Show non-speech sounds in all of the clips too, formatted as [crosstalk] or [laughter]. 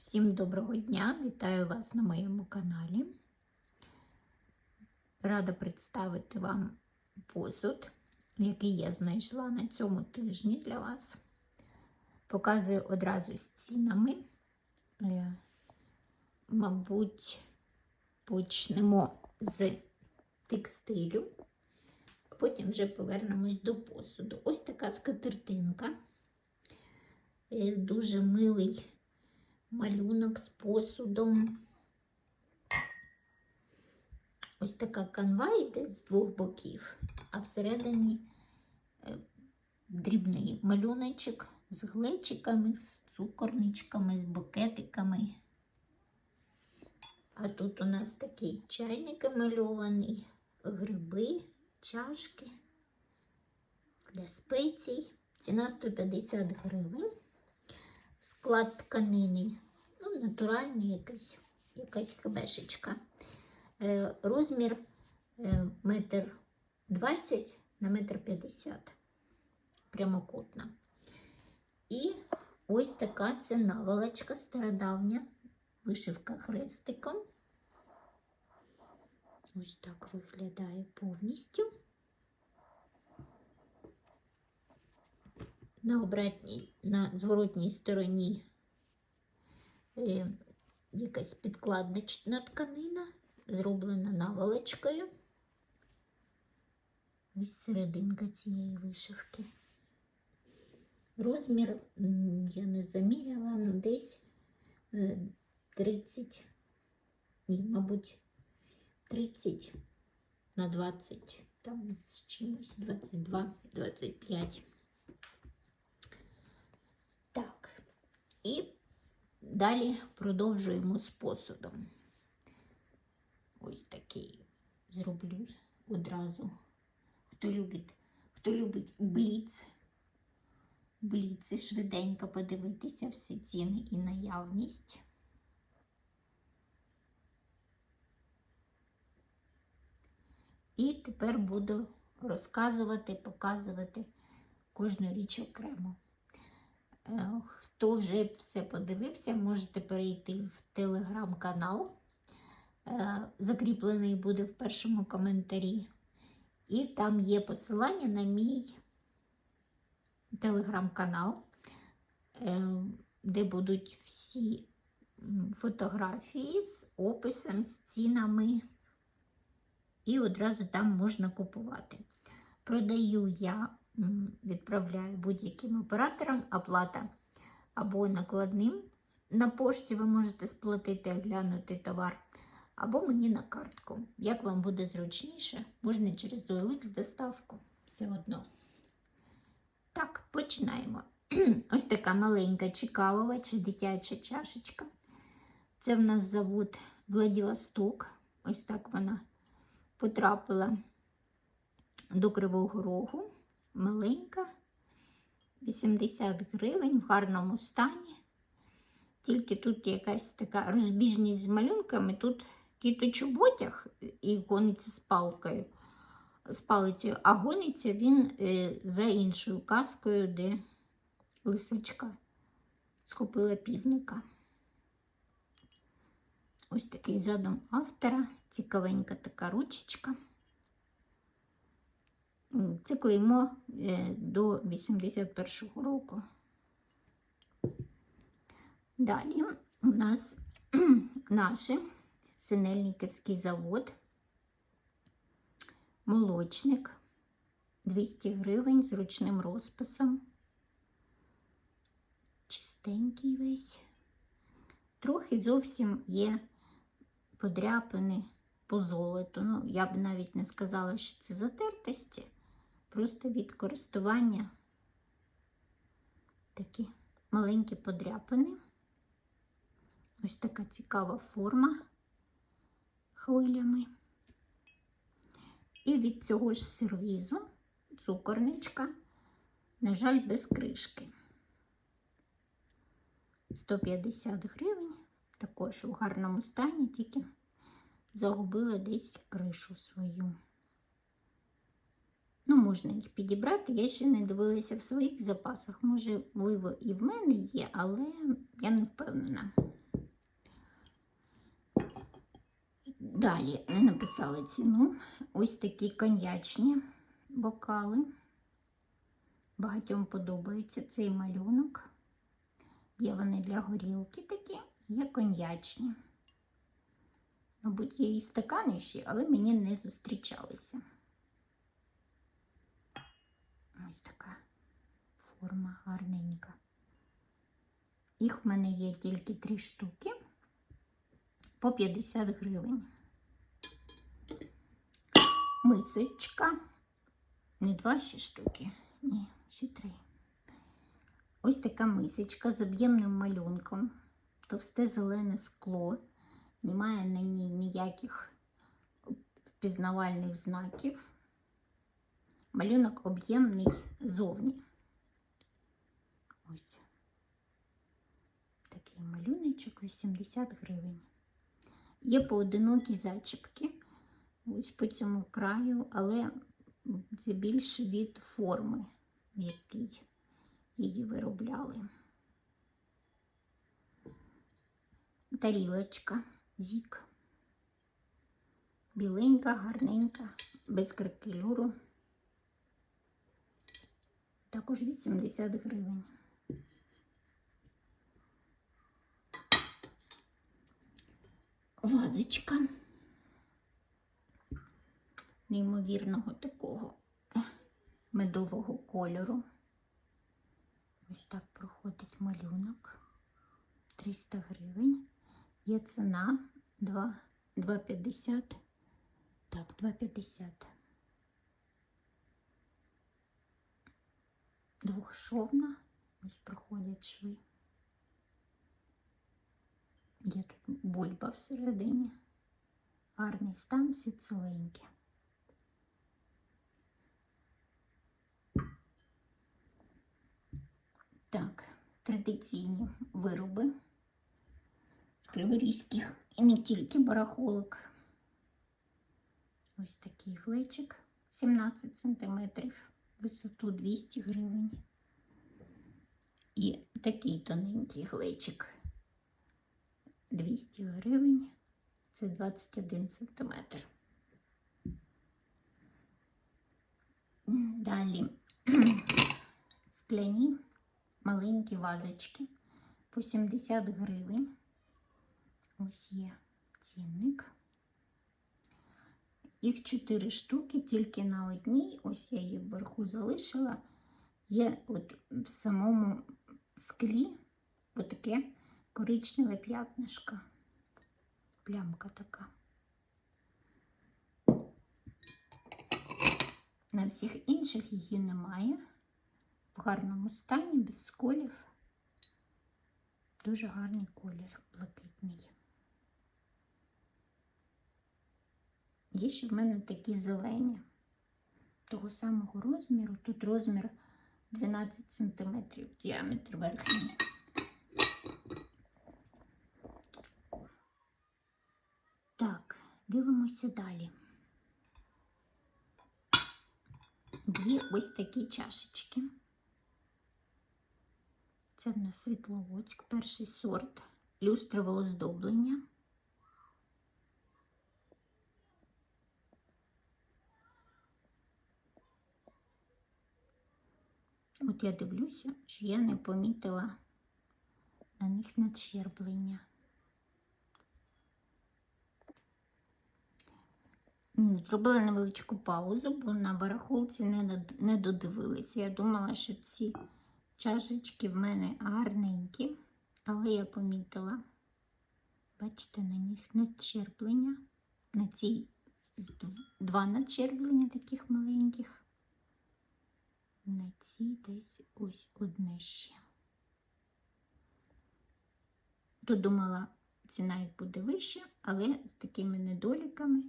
Всім доброго дня! Вітаю вас на моєму каналі. Рада представити вам посуд, який я знайшла на цьому тижні для вас. Показую одразу з цінами. Мабуть, почнемо з текстилю, потім вже повернемось до посуду. Ось така скатертинка. Е, Дуже милий малюнок з посудом. Ось така канва йде з двох боків, а всередині е, дрібний малюночок з глечиками, з цукорничками, з букетиками. А тут у нас такий чайник мальований, гриби, чашки для спецій. Ціна 150 гривень склад тканини, ну, натуральний якась, якась хебешечка. Е, розмір е, метр 20 на метр 50, прямокутна. І ось така це наволочка стародавня, вишивка хрестиком. Ось так виглядає повністю. На обратній, на зворотній стороні е, якась підкладнична тканина, зроблена наволочкою. Ось серединка цієї вишивки. Розмір я не заміряла, ну десь е, 30, ні, мабуть, 30 на 20, там з чимось 22, 25. Так, і далі продовжуємо з посудом. Ось такий зроблю одразу. Хто любить, хто любить бліц, бліци, швиденько подивитися всі ціни і наявність. І тепер буду розказувати, показувати кожну річ окремо. Хто вже все подивився, можете перейти в телеграм-канал. Е, Закріплений буде в першому коментарі. І там є посилання на мій телеграм-канал, е, де будуть всі фотографії з описом, з цінами. І одразу там можна купувати. Продаю я відправляю будь-яким операторам оплата або накладним. На пошті ви можете сплатити, глянути товар, або мені на картку. Як вам буде зручніше, можна через OLX доставку. Все одно. Так, починаємо. [clears throat] Ось така маленька чекалова чи дитяча чашечка. Це в нас завод Владивосток. Ось так вона потрапила до Кривого Рогу маленька, 80 гривень в гарному стані. Тільки тут якась така розбіжність з малюнками. Тут кіточоботяг і гониться з палкою, з палицею, а гониться він е, за іншою казкою, де лисичка схопила півника. Ось такий задум автора, цікавенька така ручечка. Це клеймо е, до 81-го року. Далі у нас [clears throat] наш Синельниківський завод, молочник 200 гривень з ручним розписом. Чистенький весь. Трохи зовсім є подряпини по золоту. Ну, я б навіть не сказала, що це затертості. Просто від користування такі маленькі подряпини. Ось така цікава форма хвилями. І від цього ж сервізу цукорничка, на жаль, без кришки. 150 гривень, також у гарному стані, тільки загубила десь кришу свою. Ну, можна їх підібрати. Я ще не дивилася в своїх запасах. Можливо, і в мене є, але я не впевнена. Далі не написала ціну. Ось такі коньячні бокали. Багатьом подобається цей малюнок. Є вони для горілки такі, є коньячні. Мабуть, є і стаканищі, але мені не зустрічалися. Ось така форма гарненька. Їх в мене є тільки три штуки по 50 гривень. Мисочка. Не два ще штуки. Ні, ще три. Ось така мисочка з об'ємним малюнком. Товсте зелене скло. Немає на ній ніяких впізнавальних знаків. Малюнок об'ємний зовні. Ось такий малюночок 80 гривень. Є поодинокі зачіпки ось по цьому краю, але це більше від форми, в якій її виробляли. Тарілочка, зік. Біленька, гарненька, без кракелюру. Також 80 гривень. Вазочка неймовірного такого медового кольору. Ось так проходить малюнок. 300 гривень. Є ціна 2,50. Так, 2,50. Двохшовна. Ось проходять шви. Є тут бульба всередині. Гарний стан, всі ціленькі. Так, традиційні вироби з криворізьких і не тільки барахолок. Ось такий глечик 17 см, висоту 200 гривень. І такий тоненький глечик 200 гривень, це 21 см. Далі [clears throat] скляні маленькі вазочки по 70 гривень. Ось є цінник. Їх 4 штуки, тільки на одній, ось я її вверху залишила, є от в самому склі отаке коричневе п'ятнишко. Плямка така. На всіх інших її немає. В гарному стані, без сколів. Дуже гарний колір, блакитний. Є ще в мене такі зелені. Того самого розміру. Тут розмір 12 см діаметр верхній. Так, дивимося далі. Дві ось такі чашечки. Це в нас світловодськ, перший сорт, люстрове оздоблення. От я дивлюся, що я не помітила на них надщерблення. Зробила невеличку паузу, бо на барахолці не, дод- додивилися. Я думала, що ці чашечки в мене гарненькі, але я помітила, бачите, на них надщерблення. На цій два надщерблення таких маленьких. На цій десь ось одне ще. Додумала, ціна їх буде вища, але з такими недоліками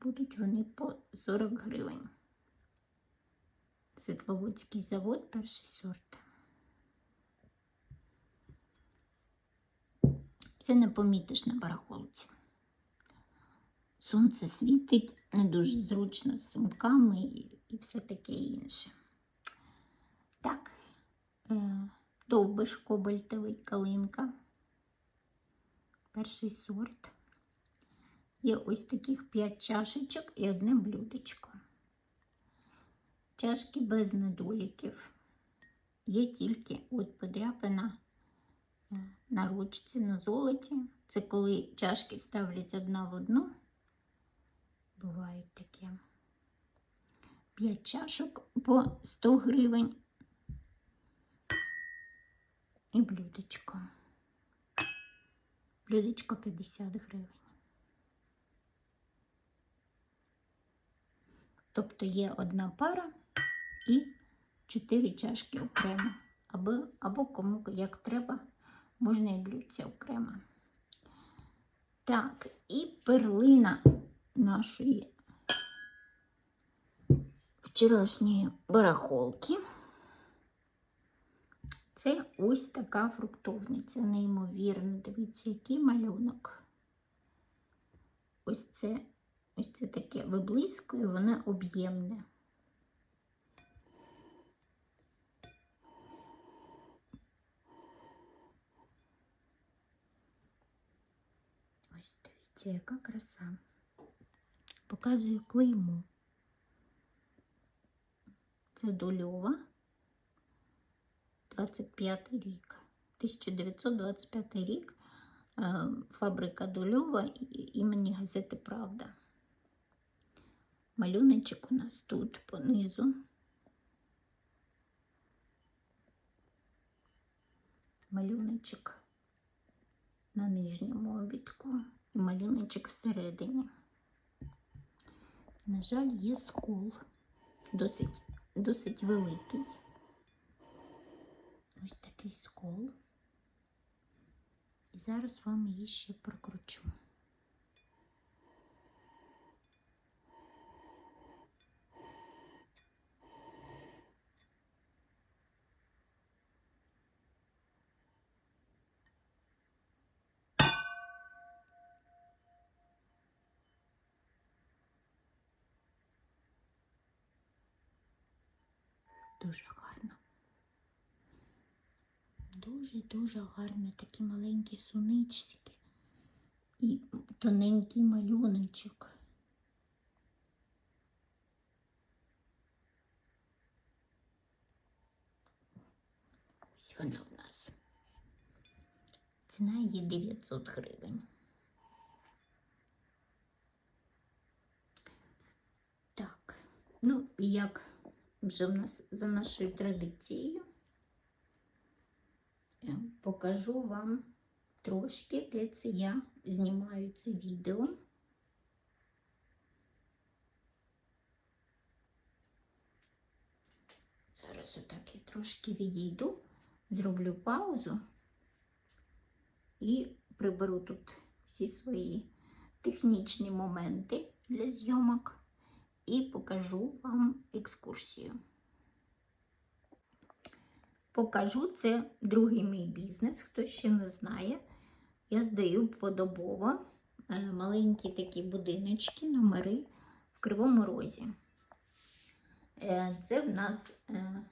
будуть вони по 40 гривень. Світловодський завод, перший сорт. Все не помітиш на барахолці. Сонце світить, не дуже зручно з сумками і все таке інше. Так, е, довбиш кобальтовий калинка. Перший сорт. є ось таких 5 чашечок і одне блюдечко. Чашки без недоліків. Є тільки от подряпина е, на ручці, на золоті. Це коли чашки ставлять одна в одну. Бувають таке. 5 чашок по 100 гривень і блюдечко. Блюдечко 50 гривень. Тобто є одна пара і 4 чашки окремо. Або, або кому як треба, можна і блюдця окремо. Так, і перлина нашої вчорашньої барахолки. Це ось така фруктовниця, неймовірно. Дивіться, який малюнок. Ось це, ось це таке виблискує, воно об'ємне. Ось дивіться, яка краса. Показую клейму. Це дольова. 25 рік. 1925 рік. Фабрика Дольова імені газети Правда. Малюночок у нас тут понизу. Малюночок на нижньому обідку і малюночок всередині. На жаль, є скол, досить, досить великий. Ось такий скол. І зараз вам її ще прокручу. Дуже гарно. Дуже-дуже гарно такі маленькі сунички і тоненький малюночок. Ось вона у нас. Ціна її 900 гривень. Так, ну і як вже в нас за нашою традицією. Покажу вам трошки, де це я знімаю це відео. Зараз отак я трошки відійду, зроблю паузу і приберу тут всі свої технічні моменти для зйомок і покажу вам екскурсію. Покажу це другий мій бізнес, хто ще не знає. Я здаю подобово е, маленькі такі будиночки, номери в Кривому Розі. Е, Це в нас е,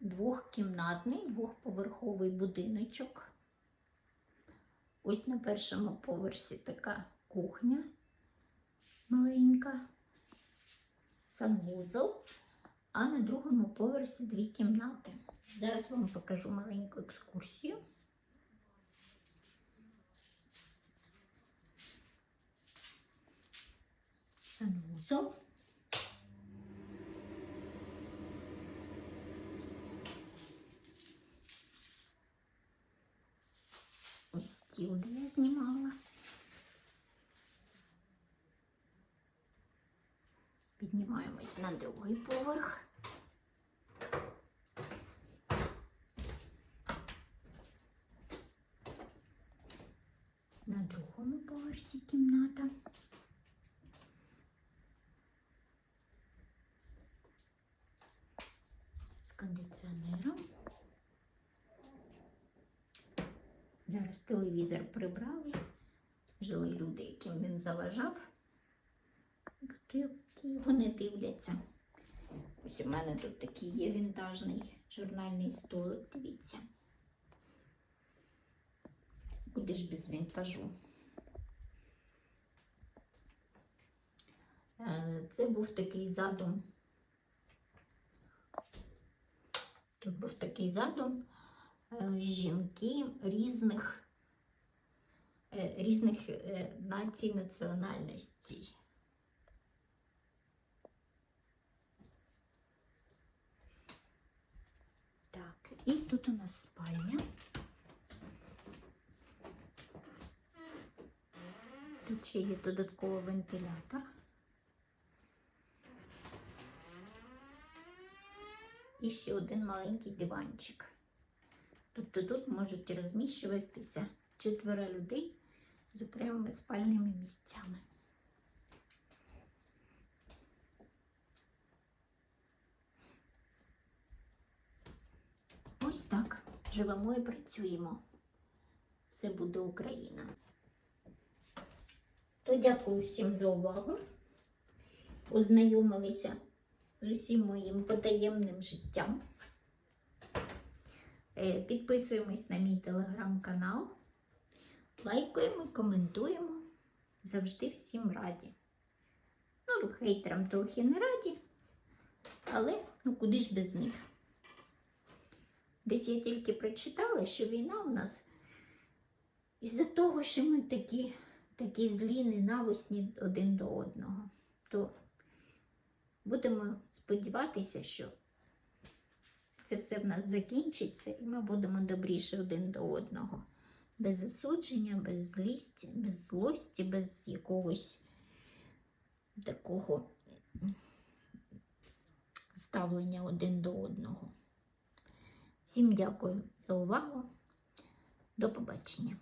двохкімнатний, двохповерховий будиночок. Ось на першому поверсі така кухня маленька, санвузол, а на другому поверсі дві кімнати. Зараз вам покажу маленьку екскурсію. Санвузол. Ось стіл, де я знімала. Піднімаємось на другий поверх. Поверсі кімната. З кондиціонером. Зараз телевізор прибрали. Жили люди, яким він заважав. Його не дивляться. Ось у мене тут такий є вінтажний журнальний столик, дивіться. Ж без вінтажу? Це був такий задум. Тут був такий задум е, жінки різних, е, різних е, націй національностей. Так, і тут у нас спальня. Тут ще є додатковий вентилятор. І ще один маленький диванчик. Тобто тут можуть розміщуватися четверо людей з окремими спальними місцями. Ось так живемо і працюємо. Все буде Україна. То дякую всім за увагу. Ознайомилися з усім моїм потаємним життям. Е, Підписуємось на мій телеграм-канал, лайкуємо, коментуємо. Завжди всім раді. Ну, хейтерам трохи не раді, але ну куди ж без них? Десь я тільки прочитала, що війна у нас із-за того, що ми такі, такі злі, ненависні один до одного, то будемо сподіватися, що це все в нас закінчиться, і ми будемо добріші один до одного. Без засудження, без злісті, без злості, без якогось такого ставлення один до одного. Всім дякую за увагу. До побачення.